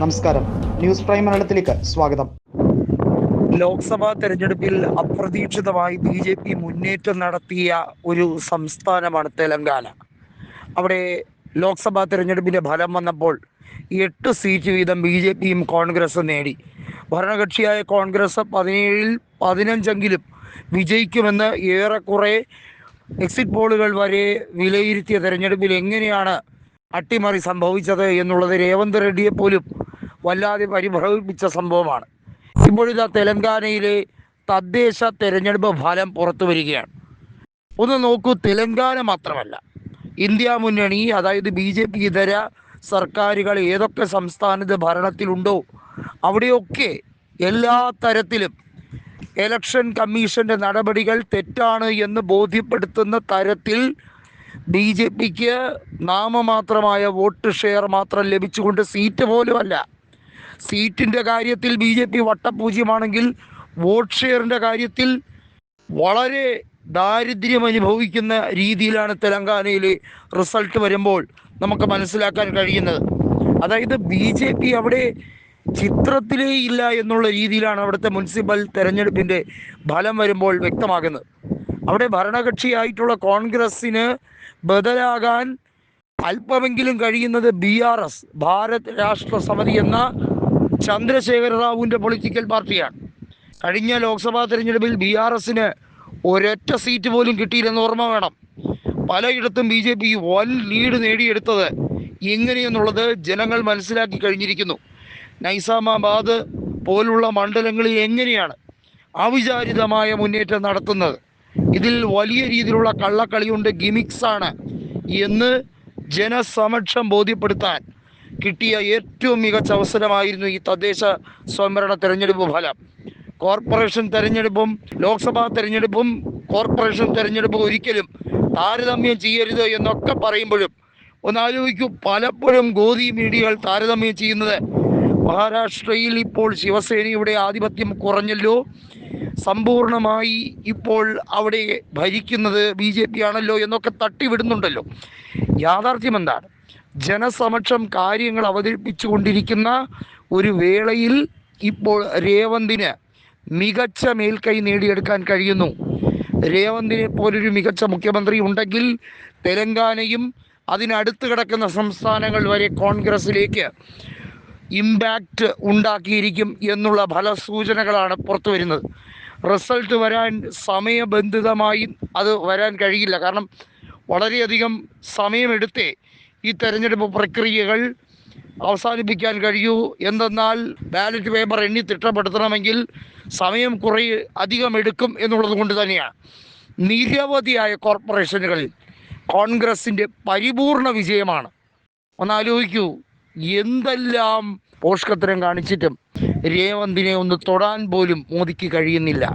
നമസ്കാരം. News prime മലയാളത്തിലേക്ക് സ്വാഗതം. ലോക്സഭാ തെരഞ്ഞെടുപ്പിൽ അപ്രതീക്ഷിതമായി ബി ജെ പി മുന്നേറ്റം നടത്തിയ ഒരു സംസ്ഥാനമാണ് തെലങ്കാന. അവിടെ ലോക്സഭാ തെരഞ്ഞെടുപ്പിന്റെ ഫലം വന്നപ്പോൾ എട്ട് സീറ്റ് വീതം ബി ജെ പിയും കോൺഗ്രസും നേടി. ഭരണകക്ഷിയായ കോൺഗ്രസ് പതിനേഴിൽ പതിനഞ്ചെങ്കിലും വിജയിക്കുമെന്ന് ഏറെക്കുറെ എക്സിറ്റ് പോളുകൾ വരെ വിലയിരുത്തിയ തെരഞ്ഞെടുപ്പിൽ എങ്ങനെയാണ് അട്ടിമറി സംഭവിച്ചത് എന്നുള്ളത് രേവന്ത് റെഡ്ഡിയെ പോലും വല്ലാതെ പരിഭ്രമിപ്പിച്ച സംഭവമാണ്. ഇപ്പോഴിതാ തെലങ്കാനയിലെ തദ്ദേശ തെരഞ്ഞെടുപ്പ് ഫലം പുറത്തു വരികയാണ്. ഒന്ന് നോക്കൂ തെലങ്കാന മാത്രമല്ല. ഇന്ത്യ മുന്നണി അതായത് ബി ജെ പി ഇതര സർക്കാരുകൾ ഏതൊക്കെ സംസ്ഥാനത്ത് ഭരണത്തിലുണ്ടോ അവിടെയൊക്കെ എല്ലാ തരത്തിലും എലക്ഷൻ കമ്മീഷന്റെ നടപടികൾ തെറ്റാണ് എന്ന് ബോധ്യപ്പെടുത്തുന്ന തരത്തിൽ ബി ജെ പിക്ക് നാമമാത്രമായ വോട്ട് ഷെയർ മാത്രം ലഭിച്ചുകൊണ്ട് സീറ്റ് പോലുമല്ല. സീറ്റിന്റെ കാര്യത്തിൽ ബി ജെ പി വട്ടപൂജ്യമാണെങ്കിൽ വോട്ട് ഷെയറിന്റെ കാര്യത്തിൽ വളരെ ദാരിദ്ര്യം അനുഭവിക്കുന്ന രീതിയിലാണ് തെലങ്കാനയിൽ റിസൾട്ട് വരുമ്പോൾ നമുക്ക് മനസ്സിലാക്കാൻ കഴിയുന്നത്. അതായത് ബി ജെ പി അവിടെ ചിത്രത്തിലേ ഇല്ല എന്നുള്ള രീതിയിലാണ് അവിടുത്തെ മുനിസിപ്പൽ തെരഞ്ഞെടുപ്പിന്റെ ഫലം വരുമ്പോൾ വ്യക്തമാകുന്നത്. അവിടെ ഭരണകക്ഷിയായിട്ടുള്ള കോൺഗ്രസ്സിന് ബദലാകാൻ അല്പമെങ്കിലും കഴിയുന്നത് ബി ആർ എസ് ഭാരത് രാഷ്ട്ര സമിതി എന്ന ചന്ദ്രശേഖര റാവുവിന്റെ പൊളിറ്റിക്കൽ പാർട്ടിയാണ്. കഴിഞ്ഞ ലോക്സഭാ തെരഞ്ഞെടുപ്പിൽ ബി ആർ എസിന് ഒരൊറ്റ സീറ്റ് പോലും കിട്ടിയില്ലെന്ന് ഓർമ്മ വേണം. പലയിടത്തും ബി ജെ പി വൻ ലീഡ് നേടിയെടുത്തത് എങ്ങനെയെന്നുള്ളത് ജനങ്ങൾ മനസ്സിലാക്കി കഴിഞ്ഞിരിക്കുന്നു. നൈസാമാബാദ് പോലുള്ള മണ്ഡലങ്ങളിൽ എങ്ങനെയാണ് അവിചാരിതമായ മുന്നേറ്റം നടത്തുന്നത്? ഇതിൽ വലിയ രീതിയിലുള്ള കള്ളക്കളിയുണ്ട് ഗിമിക്സാണ് എന്ന് ജനസമക്ഷം ബോധ്യപ്പെടുത്താൻ കിട്ടിയ ഏറ്റവും മികച്ച അവസരമായിരുന്നു ഈ തദ്ദേശ സ്വയംഭരണ തെരഞ്ഞെടുപ്പ് ഫലം. കോർപ്പറേഷൻ തെരഞ്ഞെടുപ്പും ലോക്സഭാ തെരഞ്ഞെടുപ്പും കോർപ്പറേഷൻ തെരഞ്ഞെടുപ്പും ഒരിക്കലും താരതമ്യം ചെയ്യരുത് എന്നൊക്കെ പറയുമ്പോഴും ഒന്ന് ആലോചിക്കൂ പലപ്പോഴും ഗോതി മീഡിയകൾ താരതമ്യം ചെയ്യുന്നത് മഹാരാഷ്ട്രയിൽ ഇപ്പോൾ ശിവസേനയുടെ ആധിപത്യം കുറഞ്ഞല്ലോ. സമ്പൂർണമായി ഇപ്പോൾ അവിടെ ഭരിക്കുന്നത് ബി ജെ പി ആണല്ലോ എന്നൊക്കെ തട്ടിവിടുന്നുണ്ടല്ലോ. യാഥാർത്ഥ്യം എന്താണ്? ജനസമക്ഷം കാര്യങ്ങൾ അവതരിപ്പിച്ചുകൊണ്ടിരിക്കുന്ന ഒരു വേളയിൽ ഇപ്പോൾ രേവന്തിന് മികച്ച മേൽക്കൈ നേടിയെടുക്കാൻ കഴിയുന്നു. രേവന്തിനെ പോലൊരു മികച്ച മുഖ്യമന്ത്രി ഉണ്ടെങ്കിൽ തെലങ്കാനയും അതിനടുത്ത് കിടക്കുന്ന സംസ്ഥാനങ്ങൾ വരെ കോൺഗ്രസിലേക്ക് ഇമ്പാക്റ്റ് ഉണ്ടാക്കിയിരിക്കും എന്നുള്ള ഫലസൂചനകളാണ് പുറത്തു വരുന്നത്. റിസൾട്ട് വരാൻ സമയബന്ധിതമായി അത് വരാൻ കഴിയില്ല. കാരണം വളരെയധികം സമയമെടുത്തേ ഈ തെരഞ്ഞെടുപ്പ് പ്രക്രിയകൾ അവസാനിപ്പിക്കാൻ കഴിയൂ. എന്തെന്നാൽ ബാലറ്റ് പേപ്പർ എണ്ണി തിട്ടപ്പെടുത്തണമെങ്കിൽ സമയം കുറേ അധികം എടുക്കും എന്നുള്ളത് കൊണ്ട് തന്നെയാണ് നിരവധിയായ കോർപ്പറേഷനുകളിൽ കോൺഗ്രസിന്റെ പരിപൂർണ വിജയമാണ്. ഒന്ന് ആലോചിക്കൂ എന്തെല്ലാം പോഷകത്തരം കാണിച്ചിട്ടും രേവന്തിനെ ഒന്ന് തൊടാൻ പോലും മോദിക്ക് കഴിയുന്നില്ല.